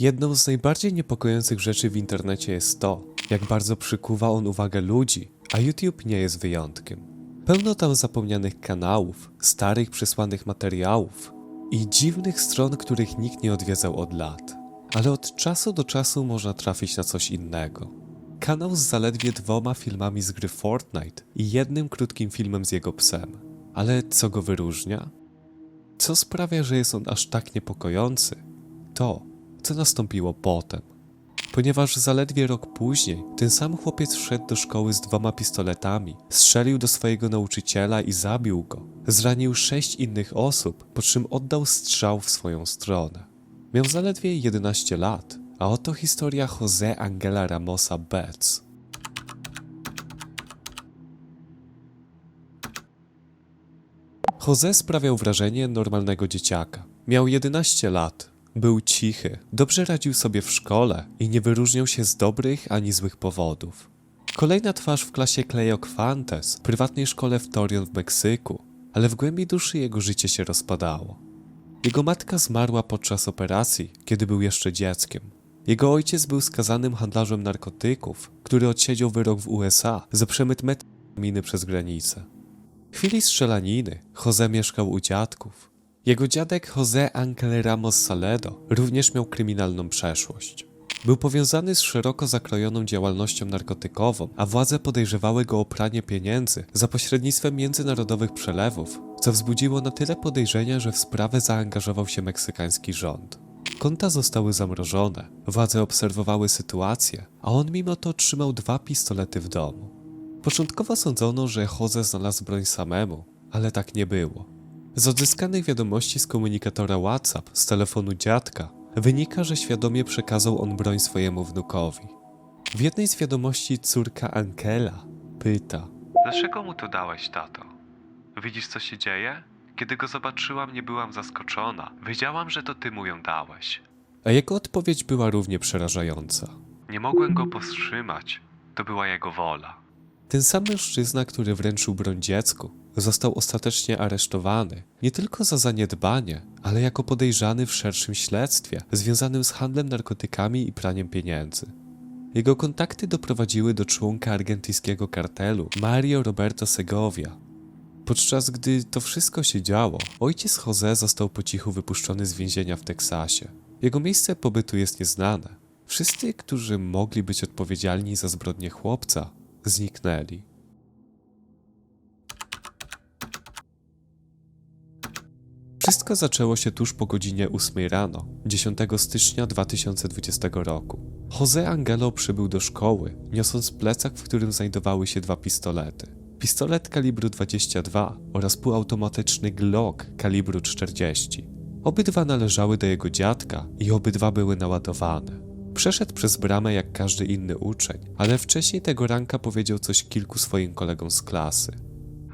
Jedną z najbardziej niepokojących rzeczy w internecie jest to, jak bardzo przykuwa on uwagę ludzi, a YouTube nie jest wyjątkiem. Pełno tam zapomnianych kanałów, starych przesłanych materiałów i dziwnych stron, których nikt nie odwiedzał od lat. Ale od czasu do czasu można trafić na coś innego. Kanał z zaledwie dwoma filmami z gry Fortnite i jednym krótkim filmem z jego psem. Ale co go wyróżnia? Co sprawia, że jest on aż tak niepokojący? To, co nastąpiło potem. Ponieważ zaledwie rok później ten sam chłopiec wszedł do szkoły z dwoma pistoletami, strzelił do swojego nauczyciela i zabił go. Zranił sześć innych osób, po czym oddał strzał w swoją stronę. Miał zaledwie 11 lat, a oto historia Jose Angela Ramosa Betts. Jose sprawiał wrażenie normalnego dzieciaka. Miał 11 lat, był cichy, dobrze radził sobie w szkole i nie wyróżniał się z dobrych ani złych powodów. Kolejna twarz w klasie Cleoquantes, prywatnej szkole w Torion w Meksyku, ale w głębi duszy jego życie się rozpadało. Jego matka zmarła podczas operacji, kiedy był jeszcze dzieckiem. Jego ojciec był skazanym handlarzem narkotyków, który odsiedział wyrok w USA za przemyt metaminy przez granicę. W chwili strzelaniny Jose mieszkał u dziadków. Jego dziadek Jose Angel Ramos Saledo również miał kryminalną przeszłość. Był powiązany z szeroko zakrojoną działalnością narkotykową, a władze podejrzewały go o pranie pieniędzy za pośrednictwem międzynarodowych przelewów, co wzbudziło na tyle podejrzenia, że w sprawę zaangażował się meksykański rząd. Konta zostały zamrożone, władze obserwowały sytuację, a on mimo to trzymał dwa pistolety w domu. Początkowo sądzono, że Jose znalazł broń samemu, ale tak nie było. Z odzyskanych wiadomości z komunikatora WhatsApp z telefonu dziadka wynika, że świadomie przekazał on broń swojemu wnukowi. W jednej z wiadomości córka Ankela pyta: Dlaczego mu to dałeś, tato? Widzisz, co się dzieje? Kiedy go zobaczyłam, nie byłam zaskoczona. Wiedziałam, że to ty mu ją dałeś. A jego odpowiedź była równie przerażająca. Nie mogłem go powstrzymać. To była jego wola. Ten sam mężczyzna, który wręczył broń dziecku, został ostatecznie aresztowany nie tylko za zaniedbanie, ale jako podejrzany w szerszym śledztwie związanym z handlem narkotykami i praniem pieniędzy. Jego kontakty doprowadziły do członka argentyńskiego kartelu Mario Roberto Segovia. Podczas gdy to wszystko się działo, ojciec Jose został po cichu wypuszczony z więzienia w Teksasie. Jego miejsce pobytu jest nieznane. Wszyscy, którzy mogli być odpowiedzialni za zbrodnię chłopca, zniknęli. Wszystko zaczęło się tuż po godzinie 8 rano, 10 stycznia 2020 roku. Jose Angelo przybył do szkoły, niosąc plecak, w którym znajdowały się dwa pistolety. Pistolet kalibru 22 oraz półautomatyczny Glock kalibru 40. Obydwa należały do jego dziadka i obydwa były naładowane. Przeszedł przez bramę jak każdy inny uczeń, ale wcześniej tego ranka powiedział coś kilku swoim kolegom z klasy.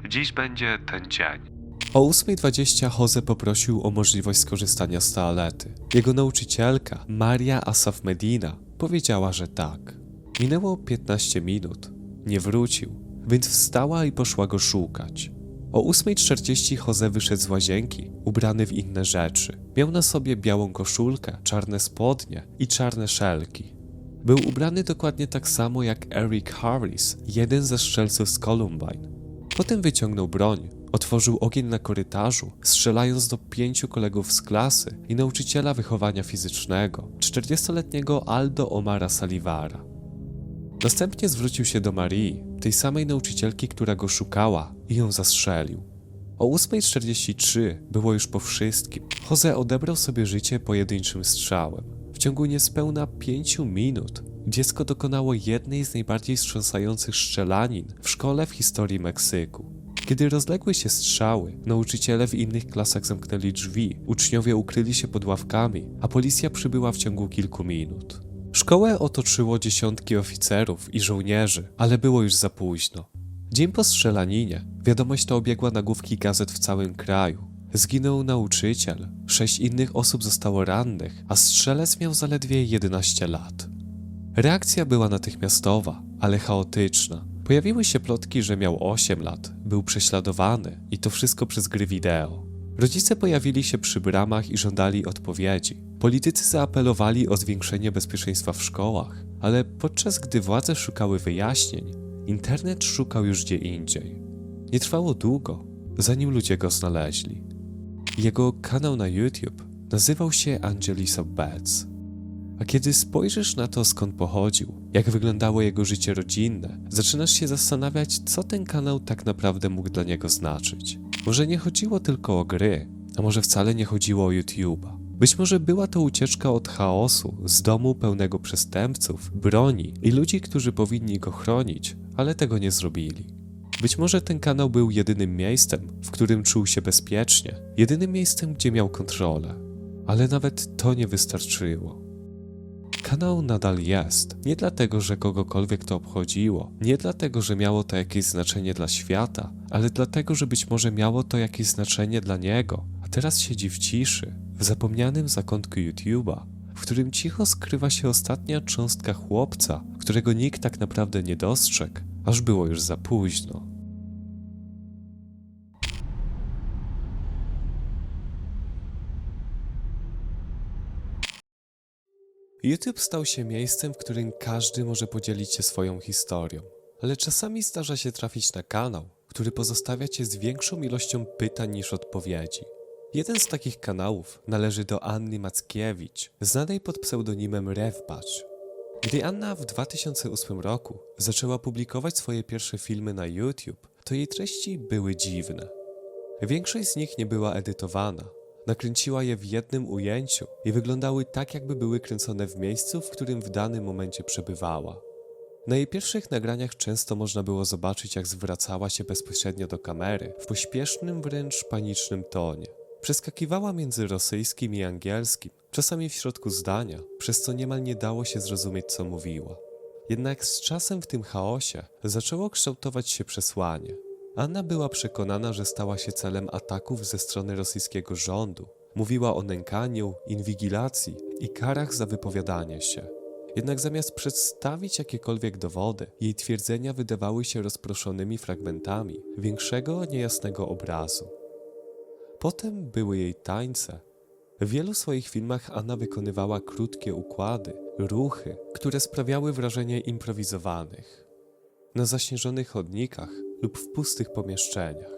Dziś będzie ten dzień. O 8.20 Jose poprosił o możliwość skorzystania z toalety. Jego nauczycielka, Maria Asaf Medina, powiedziała, że tak. Minęło 15 minut. Nie wrócił, więc wstała i poszła go szukać. O 8.40 Jose wyszedł z łazienki, ubrany w inne rzeczy. Miał na sobie białą koszulkę, czarne spodnie i czarne szelki. Był ubrany dokładnie tak samo jak Eric Harris, jeden ze strzelców z Columbine. Potem wyciągnął broń, otworzył ogień na korytarzu, strzelając do pięciu kolegów z klasy i nauczyciela wychowania fizycznego, 40-letniego Aldo Omara Salivara. Następnie zwrócił się do Marii, tej samej nauczycielki, która go szukała i ją zastrzelił. O 8.43 było już po wszystkim. Jose odebrał sobie życie pojedynczym strzałem. W ciągu niespełna pięciu minut dziecko dokonało jednej z najbardziej wstrząsających strzelanin w szkole w historii Meksyku. Kiedy rozległy się strzały, nauczyciele w innych klasach zamknęli drzwi, uczniowie ukryli się pod ławkami, a policja przybyła w ciągu kilku minut. Szkołę otoczyło dziesiątki oficerów i żołnierzy, ale było już za późno. Dzień po strzelaninie wiadomość ta obiegła nagłówki gazet w całym kraju. Zginął nauczyciel, sześć innych osób zostało rannych, a strzelec miał zaledwie 11 lat. Reakcja była natychmiastowa, ale chaotyczna. Pojawiły się plotki, że miał 8 lat, był prześladowany i to wszystko przez gry wideo. Rodzice pojawili się przy bramach i żądali odpowiedzi. Politycy zaapelowali o zwiększenie bezpieczeństwa w szkołach, ale podczas gdy władze szukały wyjaśnień, internet szukał już gdzie indziej. Nie trwało długo, zanim ludzie go znaleźli. Jego kanał na YouTube nazywał się Angelisa Betts. A kiedy spojrzysz na to, skąd pochodził, jak wyglądało jego życie rodzinne, zaczynasz się zastanawiać, co ten kanał tak naprawdę mógł dla niego znaczyć. Może nie chodziło tylko o gry, a może wcale nie chodziło o YouTube'a. Być może była to ucieczka od chaosu, z domu pełnego przestępców, broni i ludzi, którzy powinni go chronić, ale tego nie zrobili. Być może ten kanał był jedynym miejscem, w którym czuł się bezpiecznie, jedynym miejscem, gdzie miał kontrolę. Ale nawet to nie wystarczyło. Kanał nadal jest. Nie dlatego, że kogokolwiek to obchodziło, nie dlatego, że miało to jakieś znaczenie dla świata, ale dlatego, że być może miało to jakieś znaczenie dla niego, a teraz siedzi w ciszy, w zapomnianym zakątku YouTube'a, w którym cicho skrywa się ostatnia cząstka chłopca, którego nikt tak naprawdę nie dostrzegł, aż było już za późno. YouTube stał się miejscem, w którym każdy może podzielić się swoją historią. Ale czasami zdarza się trafić na kanał, który pozostawia cię z większą ilością pytań niż odpowiedzi. Jeden z takich kanałów należy do Anny Mackiewicz, znanej pod pseudonimem Rewbacz. Gdy Anna w 2008 roku zaczęła publikować swoje pierwsze filmy na YouTube, to jej treści były dziwne. Większość z nich nie była edytowana. Nakręciła je w jednym ujęciu i wyglądały tak, jakby były kręcone w miejscu, w którym w danym momencie przebywała. Na jej pierwszych nagraniach często można było zobaczyć, jak zwracała się bezpośrednio do kamery w pośpiesznym, wręcz panicznym tonie. Przeskakiwała między rosyjskim i angielskim, czasami w środku zdania, przez co niemal nie dało się zrozumieć, co mówiła. Jednak z czasem w tym chaosie zaczęło kształtować się przesłanie. Anna była przekonana, że stała się celem ataków ze strony rosyjskiego rządu. Mówiła o nękaniu, inwigilacji i karach za wypowiadanie się. Jednak zamiast przedstawić jakiekolwiek dowody, jej twierdzenia wydawały się rozproszonymi fragmentami większego, niejasnego obrazu. Potem były jej tańce. W wielu swoich filmach Anna wykonywała krótkie układy, ruchy, które sprawiały wrażenie improwizowanych. Na zaśnieżonych chodnikach lub w pustych pomieszczeniach.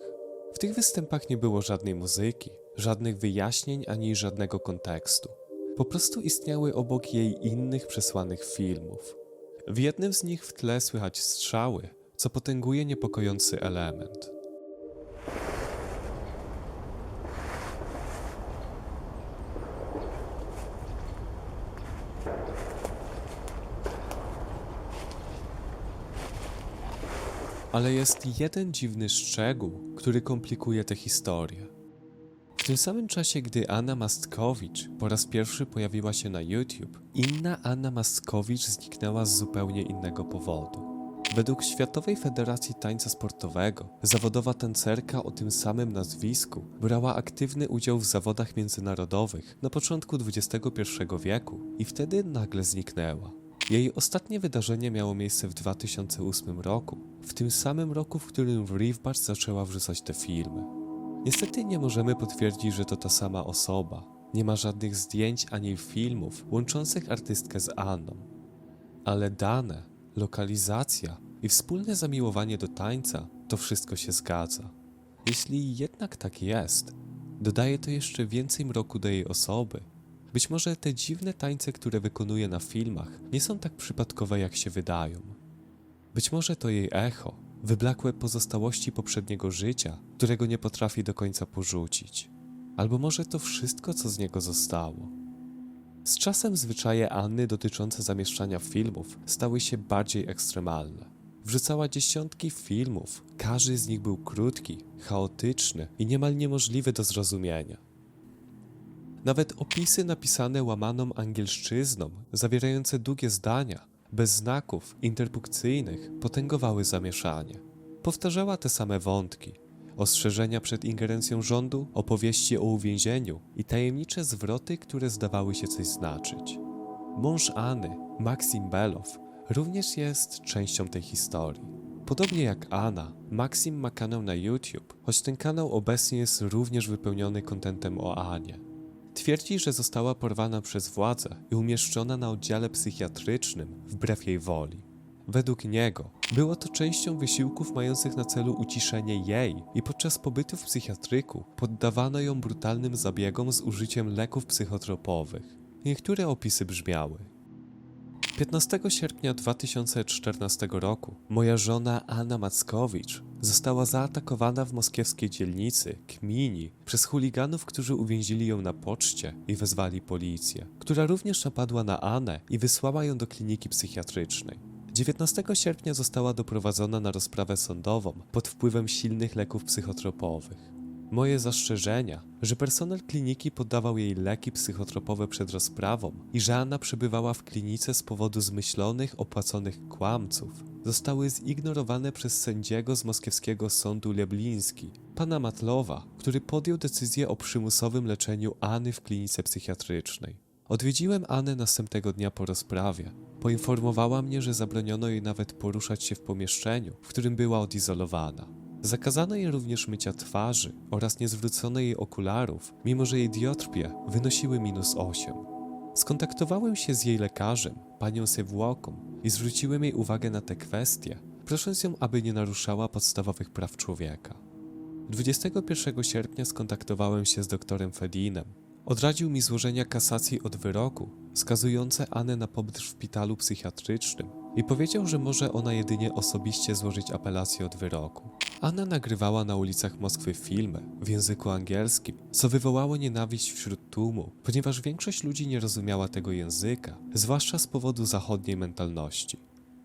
W tych występach nie było żadnej muzyki, żadnych wyjaśnień ani żadnego kontekstu. Po prostu istniały obok jej innych przesłanych filmów. W jednym z nich w tle słychać strzały, co potęguje niepokojący element. Ale jest jeden dziwny szczegół, który komplikuje tę historię. W tym samym czasie, gdy Anna Mastkowicz po raz pierwszy pojawiła się na YouTube, inna Anna Mastkowicz zniknęła z zupełnie innego powodu. Według Światowej Federacji Tańca Sportowego, zawodowa tancerka o tym samym nazwisku brała aktywny udział w zawodach międzynarodowych na początku XXI wieku i wtedy nagle zniknęła. Jej ostatnie wydarzenie miało miejsce w 2008 roku, w tym samym roku, w którym w Rivbach zaczęła wrzucać te filmy. Niestety nie możemy potwierdzić, że to ta sama osoba. Nie ma żadnych zdjęć ani filmów łączących artystkę z Anną. Ale dane, lokalizacja i wspólne zamiłowanie do tańca to wszystko się zgadza. Jeśli jednak tak jest, dodaje to jeszcze więcej mroku do jej osoby. Być może te dziwne tańce, które wykonuje na filmach, nie są tak przypadkowe, jak się wydają. Być może to jej echo, wyblakłe pozostałości poprzedniego życia, którego nie potrafi do końca porzucić. Albo może to wszystko, co z niego zostało. Z czasem zwyczaje Anny dotyczące zamieszczania filmów stały się bardziej ekstremalne. Wrzucała dziesiątki filmów, każdy z nich był krótki, chaotyczny i niemal niemożliwy do zrozumienia. Nawet opisy napisane łamaną angielszczyzną, zawierające długie zdania, bez znaków interpunkcyjnych, potęgowały zamieszanie. Powtarzała te same wątki. Ostrzeżenia przed ingerencją rządu, opowieści o uwięzieniu i tajemnicze zwroty, które zdawały się coś znaczyć. Mąż Anny, Maksim Below, również jest częścią tej historii. Podobnie jak Anna, Maxim ma kanał na YouTube, choć ten kanał obecnie jest również wypełniony kontentem o Anie. Twierdzi, że została porwana przez władze i umieszczona na oddziale psychiatrycznym wbrew jej woli. Według niego było to częścią wysiłków mających na celu uciszenie jej i podczas pobytu w psychiatryku poddawano ją brutalnym zabiegom z użyciem leków psychotropowych. Niektóre opisy brzmiały: 15 sierpnia 2014 roku moja żona Anna Mackowicz została zaatakowana w moskiewskiej dzielnicy Kmini przez chuliganów, którzy uwięzili ją na poczcie i wezwali policję, która również napadła na Anę i wysłała ją do kliniki psychiatrycznej. 19 sierpnia została doprowadzona na rozprawę sądową pod wpływem silnych leków psychotropowych. Moje zastrzeżenia, że personel kliniki podawał jej leki psychotropowe przed rozprawą i że Anna przebywała w klinice z powodu zmyślonych, opłaconych kłamców, zostały zignorowane przez sędziego z moskiewskiego sądu Lebliński, pana Matlowa, który podjął decyzję o przymusowym leczeniu Anny w klinice psychiatrycznej. Odwiedziłem Annę następnego dnia po rozprawie. Poinformowała mnie, że zabroniono jej nawet poruszać się w pomieszczeniu, w którym była odizolowana. Zakazano jej również mycia twarzy oraz nie zwrócono jej okularów, mimo że jej dioptrie wynosiły minus 8. Skontaktowałem się z jej lekarzem, panią Sewłoką, i zwróciłem jej uwagę na te kwestie, prosząc ją, aby nie naruszała podstawowych praw człowieka. 21 sierpnia skontaktowałem się z doktorem Fedinem. Odradził mi złożenia kasacji od wyroku, skazujące Anę na pobyt w szpitalu psychiatrycznym i powiedział, że może ona jedynie osobiście złożyć apelację od wyroku. Anna nagrywała na ulicach Moskwy filmy w języku angielskim, co wywołało nienawiść wśród tłumu, ponieważ większość ludzi nie rozumiała tego języka, zwłaszcza z powodu zachodniej mentalności.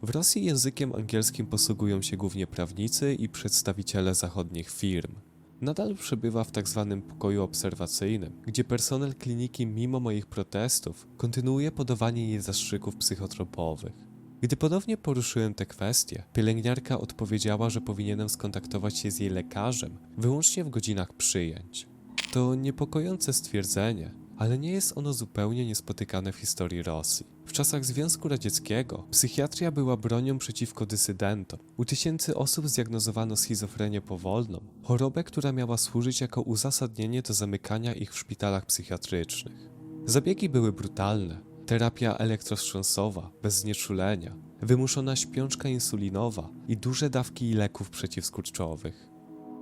W Rosji językiem angielskim posługują się głównie prawnicy i przedstawiciele zachodnich firm. Nadal przebywa w tzw. pokoju obserwacyjnym, gdzie personel kliniki mimo moich protestów kontynuuje podawanie jej zastrzyków psychotropowych. Gdy ponownie poruszyłem te kwestie, pielęgniarka odpowiedziała, że powinienem skontaktować się z jej lekarzem wyłącznie w godzinach przyjęć. To niepokojące stwierdzenie, ale nie jest ono zupełnie niespotykane w historii Rosji. W czasach Związku Radzieckiego psychiatria była bronią przeciwko dysydentom. U tysięcy osób zdiagnozowano schizofrenię powolną, chorobę, która miała służyć jako uzasadnienie do zamykania ich w szpitalach psychiatrycznych. Zabiegi były brutalne. Terapia elektrostrząsowa, bez znieczulenia, wymuszona śpiączka insulinowa i duże dawki leków przeciwskurczowych.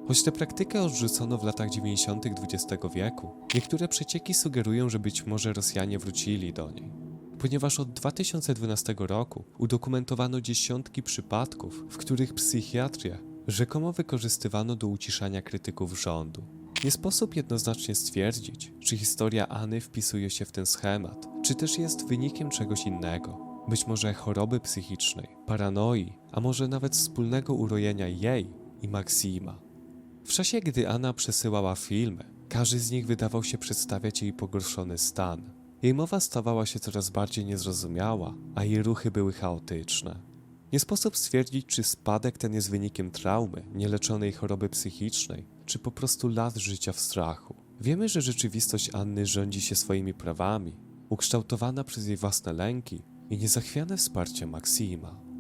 Choć tę praktykę odrzucono w latach 90. XX wieku, niektóre przecieki sugerują, że być może Rosjanie wrócili do niej. Ponieważ od 2012 roku udokumentowano dziesiątki przypadków, w których psychiatrię rzekomo wykorzystywano do uciszania krytyków rządu. Nie sposób jednoznacznie stwierdzić, czy historia Anny wpisuje się w ten schemat, czy też jest wynikiem czegoś innego. Być może choroby psychicznej, paranoi, a może nawet wspólnego urojenia jej i Maksima. W czasie, gdy Anna przesyłała filmy, każdy z nich wydawał się przedstawiać jej pogorszony stan. Jej mowa stawała się coraz bardziej niezrozumiała, a jej ruchy były chaotyczne. Nie sposób stwierdzić, czy spadek ten jest wynikiem traumy, nieleczonej choroby psychicznej, czy po prostu lat życia w strachu. Wiemy, że rzeczywistość Anny rządzi się swoimi prawami, ukształtowana przez jej własne lęki i niezachwiane wsparcie Maksima.